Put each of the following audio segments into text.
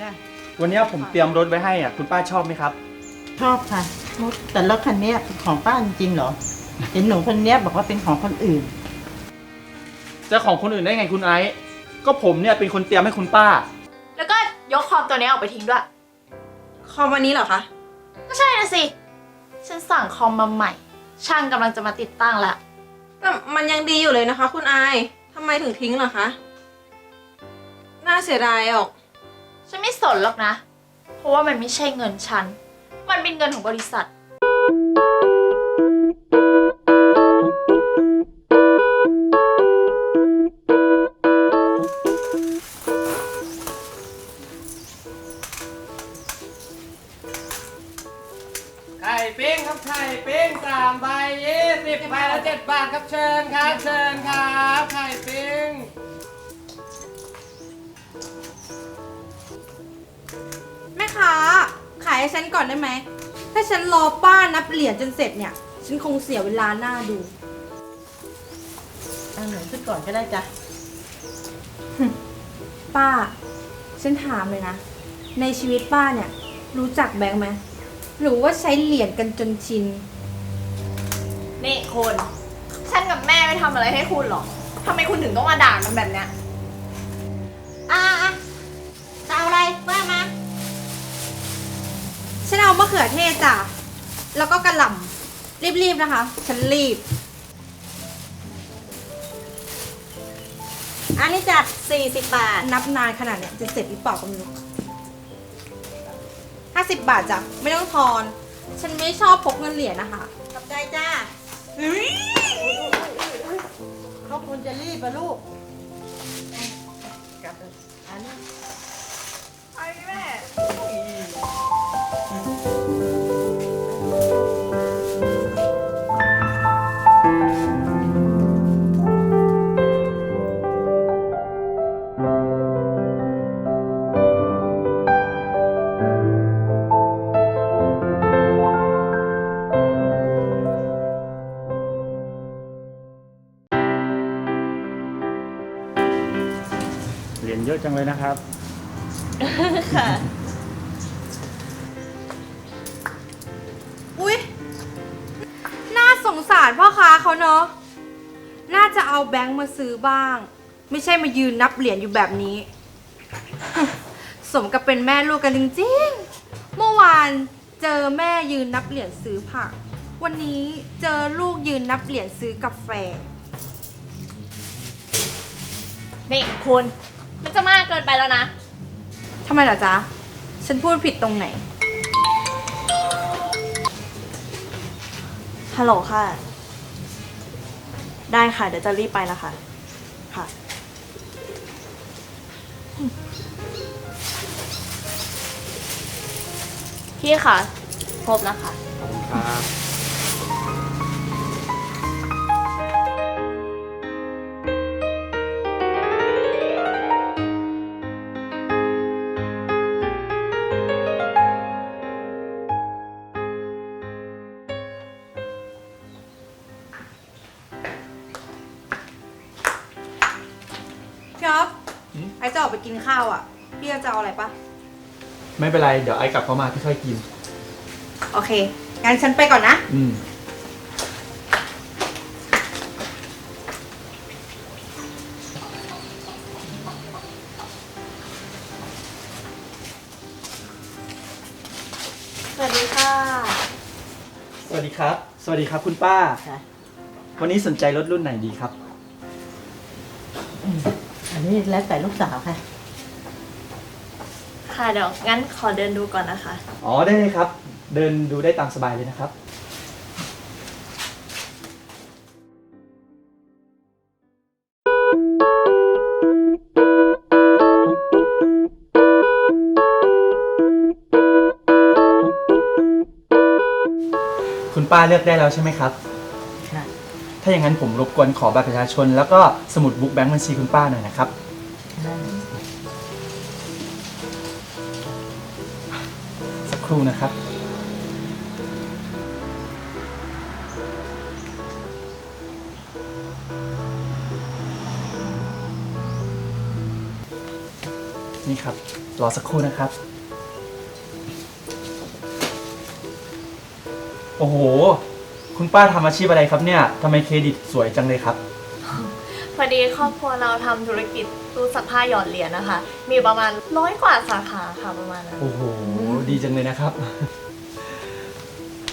จ้ะวันนี้ผมเตรียมรถไว้ให้อะคุณป้าชอบไหมครับ ชอบค่ะรถแต่รถคันเนี้ยเป็นของป้าจริงๆเหรอ เห็นหนูคนเนี้ยบอกว่าเป็นของคนอื่น จะของคนอื่นได้ไงคุณไอซ์ก็ผมเนี่ยเป็นคนเตรียมให้คุณป้า แล้วก็ยกคอมตัวนี้ออกไปทิ้งด้วย คอมวันนี้เหรอคะ ก็ใช่นะสิ ฉันสั่งคอมมาใหม่ ช่างกำลังจะมาติดตั้งแล้วแต่มันยังดีอยู่เลยนะคะ คุณอายทำไมถึงทิ้งเหรอคะ น่าเสียดายออก ฉันไม่สนหรอกนะ เพราะว่ามันไม่ใช่เงินฉัน มันเป็นเงินของบริษัท ค้า ขายให้ฉันก่อนได้ไหม ถ้าฉันรอป้านับเหรียญจนเสร็จเนี่ย ฉันคงเสียเวลาหน้าดู เอาหนูขึ้นก่อนก็ได้จ้ะ ป้า ฉันถามเลยนะ ในชีวิตป้าเนี่ย รู้จักแบงค์ไหมหรือว่าใช้เหรียญกันจนชิน นี่คุณฉันกับแม่ไม่ทำอะไรให้คุณหรอกทำไมคุณถึงต้องมาด่ากันแบบเนี้ยอ่า เขือเทศจ้ะ แล้วก็กระหล่ำรีบๆนะคะ ฉันรีบ อันนี้จัด40 บาท นับนานขนาดเนี้ยจะเสร็จหรือเปล่าก็ไม่รู้ห้าสิบบาทจ้ะ ไม่ต้องทอน ฉันไม่ชอบพกเงินเหรียญนะคะขอบใจจ้าเขาควรจะรีบอะลูกกลับอันนี้ เยอะจังเลยนะครับอุ๊ย น่าสงสารพ่อค้าเขาเนาะ น่าจะเอาแบงค์มาซื้อบ้าง ไม่ใช่มายืนนับเหรียญอยู่แบบนี้ สมกับเป็นแม่ลูกกันจริงๆ เมื่อวานเจอแม่ยืนนับเหรียญซื้อผัก วันนี้เจอลูกยืนนับเหรียญซื้อกาแฟ นี่คุณ มันจะมากเกินไปแล้วนะทำไมเหรอจ๊ะ ฉันพูดผิดตรงไหน ฮัลโหลค่ะ ได้ค่ะ เดี๋ยวจะรีบไปแล้วค่ะ ค่ะ พี่คะครบแล้วค่ะครับ อจะออกไปกินข้าวอะ พี่จะเอาอะไรปะไม่เป็นไร เดี๋ยวไอซ์กลับเข้ามาพี่ค่อยกิน โอเค งั้นฉันไปก่อนนะ อืม สวัสดีค่ะ สวัสดีครับ สวัสดีครับคุณป้า ค่ะ วันนี้สนใจรถรุ่นไหนดีครับอั นนี้แล้วแต่ลูกสาวค่ะ ค่ะเดี๋ยวงั้นขอเดินดูก่อนนะคะ อ๋อได้เลยครับ เดินดูได้ตามสบายเลยนะครับ คุณป้าเลือกได้แล้วใช่ไหมครับค่ะ ถ้าอย่างนั้นผมรบกวนขอบัตรประชาชน แล้วก็สมุดบุ๊กแบงค์บัญชีคุณป้าหน่อยนะครับ สักครู่นะครับ นี่ครับ รอสักครู่นะครับ โอ้โห คุณป้าทำอาชีพอะไรครับเนี่ยทำไมเครดิตสวยจังเลยครับ พอดีครอบครัวเราทำธุรกิจตู้ซักผ้าหยอดเหรียญนะคะ มีประมาณร้อยกว่าสาขาค่ะประมาณนั้น โอ้โห ดีจังเลยนะครับ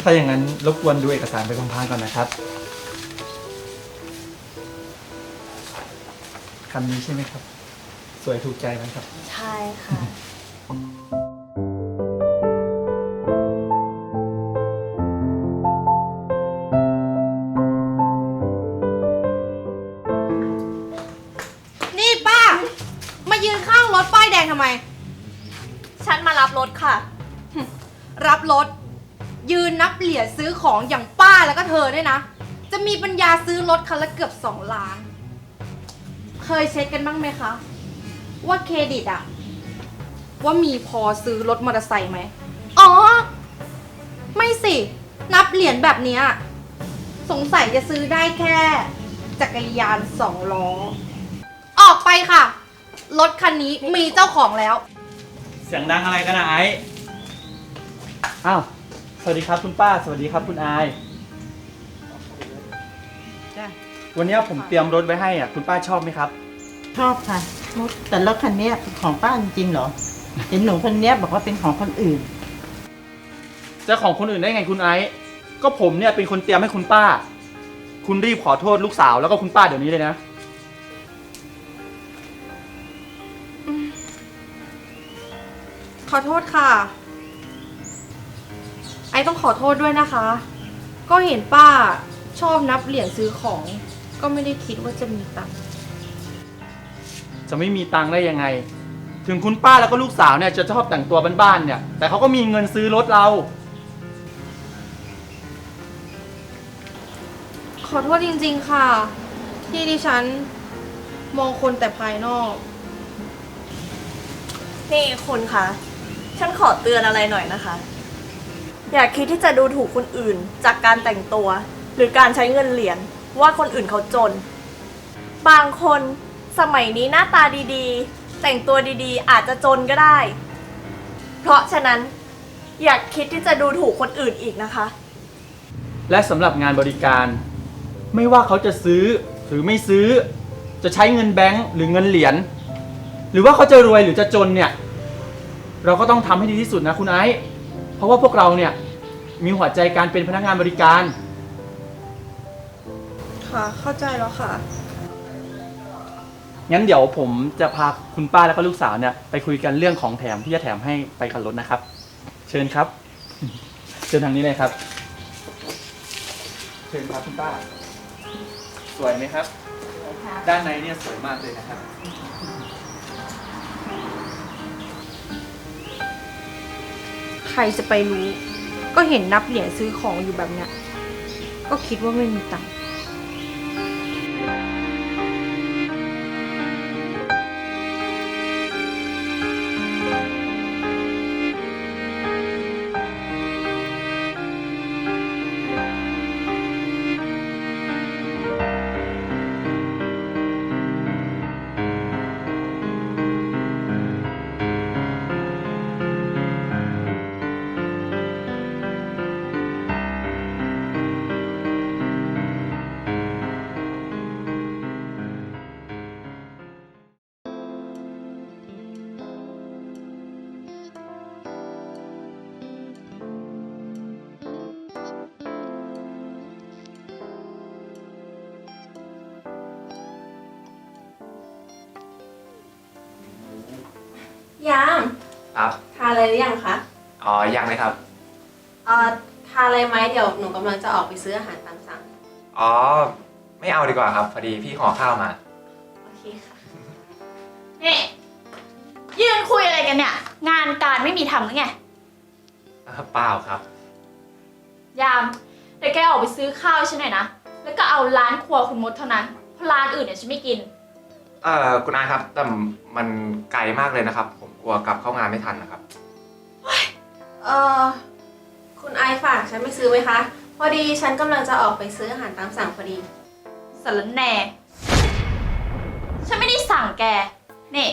ถ้าอย่างนั้นรบกวนดูเอกสารไปพลางๆก่อนนะครับคำนี้ใช่ไหมครับ สวยถูกใจไหมครับ ใช่ค่ะ อของอย่างป้าแล้วก็เธอเนี่ยนะ จะมีปัญญาซื้อรถคันละเกือบสองล้าน เคยเช็คกันบ้างไหมคะ ว่าเครดิตอะว่ามีพอซื้อรถมอเตอร์ไซค์ไหม อ๋อ ไม่สิ นับเหรียญแบบเนี้ยสงสัยจะซื้อได้แค่ จักรยานสองล้อ ออกไปค่ะ รถคันนี้มีเจ้าของแล้ว เสียงดังอะไรกันนะไอ้ อ้าวส วัสดีครับคุณป้า สวัสดีครับคุณอาย จ้ะวันนี้ผมเตรียมรถไว้ให้อะคุณป้าชอบไหมครับ ชอบค่ะรถแต่รถคันเนี้ยเป็นของป้าจริงๆเหรอ เห็นหนูคนเนี้ยบอกว่าเป็นของคนอื่น จะของคนอื่นได้ไงคุณไอซ์ก็ผมเนี่ยเป็นคนเตรียมให้คุณป้า คุณรีบขอโทษลูกสาวแล้วก็คุณป้าเดี๋ยวนี้เลยนะ ขอโทษค่ะไอ ต้องขอโทษด้วยนะคะ ก็เห็นป้าชอบนับเหรียญซื้อของ ก็ไม่ได้คิดว่าจะมีตังค์จะไม่มีตังค์ได้ยังไง ถึงคุณป้าแล้วก็ลูกสาวเนี่ยจะชอบแต่งตัวบ้านๆเนี่ย แต่เขาก็มีเงินซื้อรถเรา ขอโทษจริงๆค่ะ ที่ดิฉันมองคนแต่ภายนอก นี่คุณคะ ฉันขอเตือนอะไรหน่อยนะคะ อย่าคิดที่จะดูถูกคนอื่น จากการแต่งตัว หรือการใช้เงินเหรียญว่าคนอื่นเขาจน บางคนสมัยนี้หน้าตาดีๆ แต่งตัวดีๆ อาจจะจนก็ได้ เพราะฉะนั้นอย่าคิดที่จะดูถูกคนอื่นอีกนะคะ และสำหรับงานบริการ ไม่ว่าเขาจะซื้อหรือไม่ซื้อ จะใช้เงินแบงค์หรือเงินเหรียญหรือว่าเขาจะรวยหรือจะจนเนี่ย เราก็ต้องทำให้ดีที่สุดนะคุณไอซ์ เพราะว่าพวกเราเนี่ยมีหัวใจการเป็นพนักงานบริการ ค่ะ เข้าใจแล้วค่ะ งั้นเดี๋ยวผมจะพาคุณป้าแล้วก็ลูกสาวเนี่ยไปคุยกันเรื่องของแถมที่จะแถมให้ไปกับรถนะครับ เชิญครับ เชิญทางนี้เลยครับ เชิญครับคุณป้า สวยไหมครับ ด้านในเนี่ยสวยมากเลยนะครับ รจะไปรู้ ก็เห็นนับเหรียญซื้อของอยู่แบบเนี้ย ก็คิดว่าไม่มีตังค์าม ครับ ทานอะไรหรือยังคะอ๋อ ยังเลยครับ เอ่อทานอะไรไหมเดี๋ยวหนูกำลังจะออกไปซื้ออาหารตามสั่ง อ๋อ ไม่เอาดีกว่าครับ พอดีพี่ห่อข้าวมา โอเคค่ะ นี่ยืนคุยอะไรกันเนี่ย งานการไม่มีทำหรือไง เปล่าครับ ยามเดี๋ยวแกออกไปซื้อข้าวให้ฉันหน่อยนะ แล้วก็เอาร้านครัวคุณมดเท่านั้น เพราะร้านอื่นเนี่ยฉันไม่กิน เอ่อ คุณนายครับ แต่มันไกลมากเลยนะครับ ผมก ลัวกลับเข้างานไม่ทันนะครับ เอ่อคุณไอฝากฉันไปซื้อไหมคะ พอดีฉันกำลังจะออกไปซื้ออาหารตามสั่งพอดี สารแหน่ ฉันไม่ได้สั่งแก นี่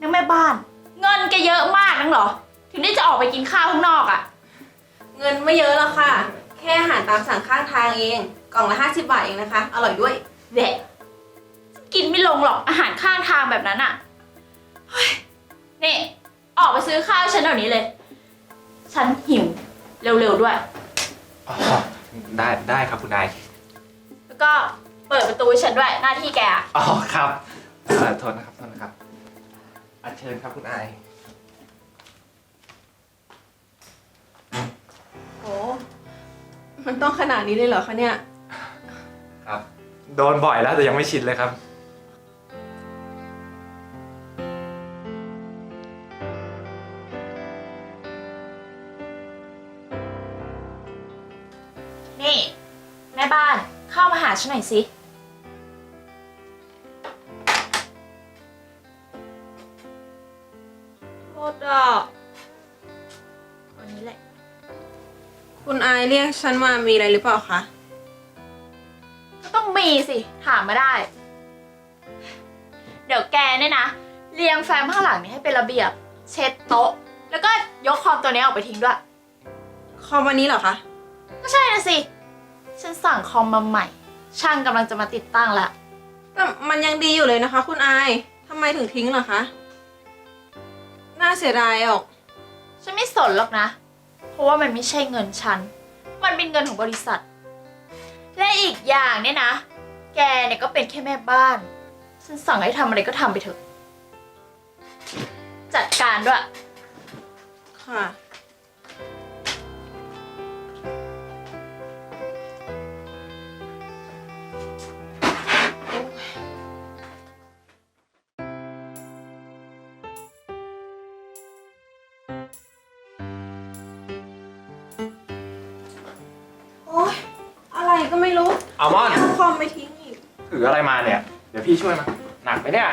นักแม่บ้าน เงินแกเยอะมากนังเหรอ ถึงได้จะออกไปกินข้าวข้างนอกอะ่ะ เงินไม่เยอะหรอกค่ะ แค่อาหารตามสั่งข้างทางเอง กล่องละ 50 บาทเองนะคะ อร่อยด้วย แหวะกินไม่ลงหรอกอาหารข้างทางแบบนั้นอะ่ะเฮ้ย นี่ ออกไปซื้อข้าวฉันเดี๋ยวนี้เลย ฉันหิว เร็วๆด้วย อ๋อได้ได้ครับคุณนาย แล้วก็เปิดประตูให้ฉันด้วย หน้าที่แกอะอ๋อครับเอ่อโทษนะครับโทษนะครับอัญเชิญครับคุณนาย โอ้มันต้องขนาดนี้เลยเหรอคะเนี่ย ครับ โดนบ่อยแล้วแต่ยังไม่ชินเลยครับ ฉันหน่อยสิ โทษอะวันนี้แหละ คุณอายเรียกฉันมามีอะไรหรือเปล่าคะ ก็ต้องมีสิ ถามมาได้ เดี๋ยวแกเนี่ยนะ เรียงแฟ้มข้างหลังนี้ให้เป็นระเบียบ เช็ดโต๊ะ แล้วก็ยกคอมตัวนี้ออกไปทิ้งด้วย คอมวันนี้เหรอคะ ก็ใช่นะสิ ฉันสั่งคอมมาใหม่ ช่างกำลังจะมาติดตั้งละ แต่มันยังดีอยู่เลยนะคะ คุณอายทำไมถึงทิ้งเหรอคะ น่าเสียดายออก ฉันไม่สนหรอกนะ เพราะว่ามันไม่ใช่เงินฉัน มันเป็นเงินของบริษัท และอีกอย่างเนี่ยนะ แกเนี่ยก็เป็นแค่แม่บ้าน ฉันสั่งให้ทำอะไรก็ทำไปเถอะ จัดการด้วย ค่ะ อัลมอนด์เอาคอมไปทิ้งอีก ถืออะไรมาเนี่ย เดี๋ยวพี่ช่วยมาหนักไหมเนี่ย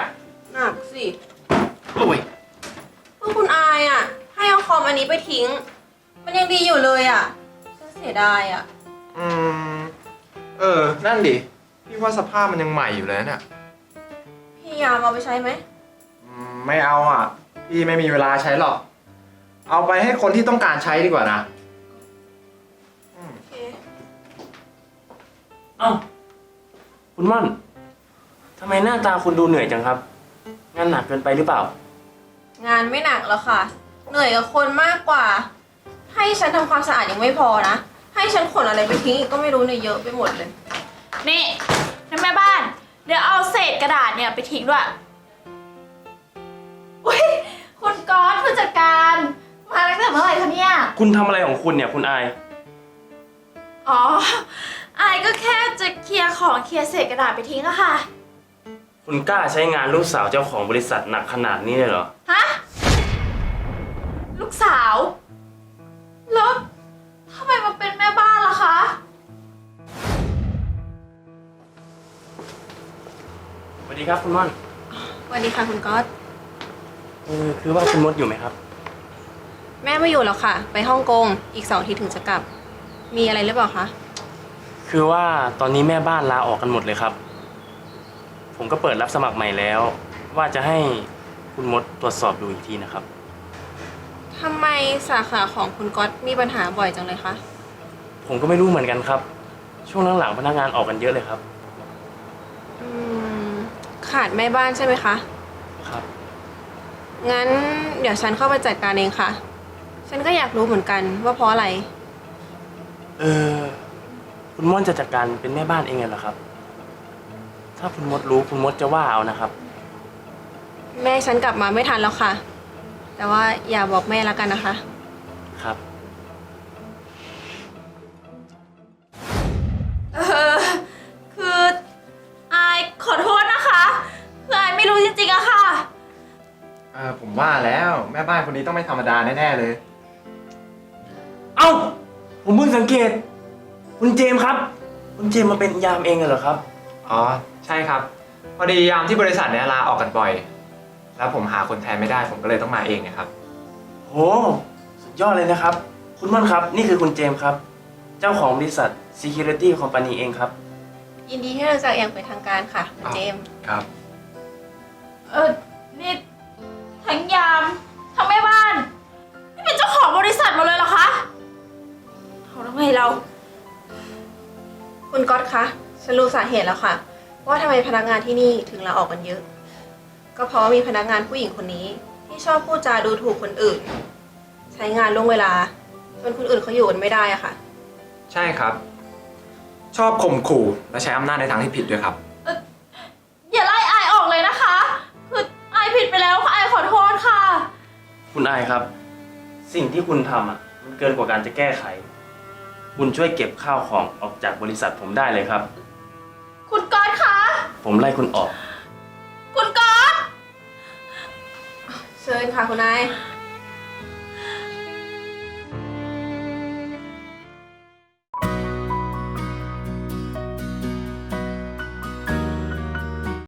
หนักสิโอ้ยก็คุณอายอะ ให้เอาคอมอันนี้ไปทิ้ง มันยังดีอยู่เลยอะฉันเสียดายอะ อืม เออ นั่นดิ พี่ว่าสภาพมันยังใหม่อยู่เลยเนี่ยพี่ยามเอาไปใช้ไหม อืมไม่เอาอะ พี่ไม่มีเวลาใช้หรอก เอาไปให้คนที่ต้องการใช้ดีกว่านะ เอ้า คุณม่อนทำไมหน้าตาคุณดูเหนื่อยจังครับ งานหนักเกินไปหรือเปล่า งานไม่หนักหรอกค่ะ เหนื่อยกับคนมากกว่า ให้ฉันทำความสะอาดยังไม่พอนะ ให้ฉันขนอะไรไปทิ้งอีกก็ไม่รู้เนี่ยเยอะไปหมดเลย นี่นั่นแม่บ้าน เดี๋ยวเอาเศษกระดาษเนี่ยไปทิ้งด้วย อุ้ยคุณก๊อตผู้จัดการ มาตั้งแต่เมื่อไหร่คะเนี่ย คุณทำอะไรของคุณเนี่ย คุณอาย อ๋อ อายก็แค่จะเคลียร์ของเคลียร์เศษกระดาษไปทิ้งอะค่ะ คุณกล้าใช้งานลูกสาวเจ้าของบริษัทหนักขนาดนี้เลยเหรอ ฮะ ลูกสาว แล้วทำไมมาเป็นแม่บ้านล่ะคะ สวัสดีครับคุณม่อนสวัสดีค่ะคุณก๊อต เออคือว่าคุณมดอยู่ไหมครับ แม่ไม่อยู่แล้วค่ะ ไปฮ่องกง อีกสองอาทิตย์ถึงจะกลับ มีอะไรหรือเปล่าคะ คือว่าตอนนี้แม่บ้านลาออกกันหมดเลยครับ ผมก็เปิดรับสมัครใหม่แล้ว ว่าจะให้คุณมดตรวจสอบดูอีกทีนะครับ ทำไมสาขาของคุณก๊อตมีปัญหาบ่อยจังเลยคะ ผมก็ไม่รู้เหมือนกันครับ ช่วงหลังๆพนักงานออกกันเยอะเลยครับ อืม ขาดแม่บ้านใช่ไหมคะ ครับ งั้นเดี๋ยวฉันเข้าไปจัดการเองค่ะ ฉันก็อยากรู้เหมือนกันว่าเพราะอะไร เออ คุณมดจะจัดการเป็นแม่บ้านเองเหรอครับ ถ้าคุณมดรู้คุณมดจะว่าเอานะครับ แม่ฉันกลับมาไม่ทันแล้วค่ะ แต่ว่าอย่าบอกแม่แล้วกันนะคะ ครับ เออคืออายขอโทษนะคะคืออายไม่รู้จริงๆอะค่ะ เออผมว่าแล้วแม่บ้านคนนี้ต้องไม่ธรรมดาแน่ๆเลย เอ้า ผมเพิ่งสังเกต คุณเจมส์ครับ คุณเจมส์มาเป็นยามเองเหรอครับ อ๋อ ใช่ครับ พอดียามที่บริษัทเนี่ยลาออกกันบ่อย แล้วผมหาคนแทนไม่ได้ผมก็เลยต้องมาเองเนะครับ โห สุดยอดเลยนะครับ คุณม่อนครับ นี่คือคุณเจมส์ครับ เจ้าของบริษัท Security Company เองครับ ยินดีที่ราจัเอียงเป็นทางการค่ะคุณเจมส์ครับ เออนี่ทั้งยาม ทั้งแม่บ้าน นี่เป็นเจ้าของบริษัทหมดเลยเหรอคะเขาแล้วไงเรา ก๊อตคะ ฉันรู้สาเหตุแล้วค่ะ ว่าทำไมพนักงานที่นี่ถึงลาออกกันเยอะ ก็เพราะว่ามีพนักงานผู้หญิงคนนี้ ที่ชอบพูดจาดูถูกคนอื่น ใช้งานล่วงเวลาจนคนอื่นเขาอยู่กันไม่ได้อะค่ะ ใช่ครับ ชอบข่มขู่และใช้อำนาจในทางที่ผิดด้วยครับ อย่าไล่อายออกเลยนะคะ คืออายผิดไปแล้วค่ะอายขอโทษค่ะ คุณอายครับ สิ่งที่คุณทำอะมันเกินกว่าการจะแก้ไข คุณช่วยเก็บข้าวของออกจากบริษัทผมได้เลยครับ คุณก๊อตคะ ผมไล่คุณออก คุณก๊อต เชิญค่ะคุณนายค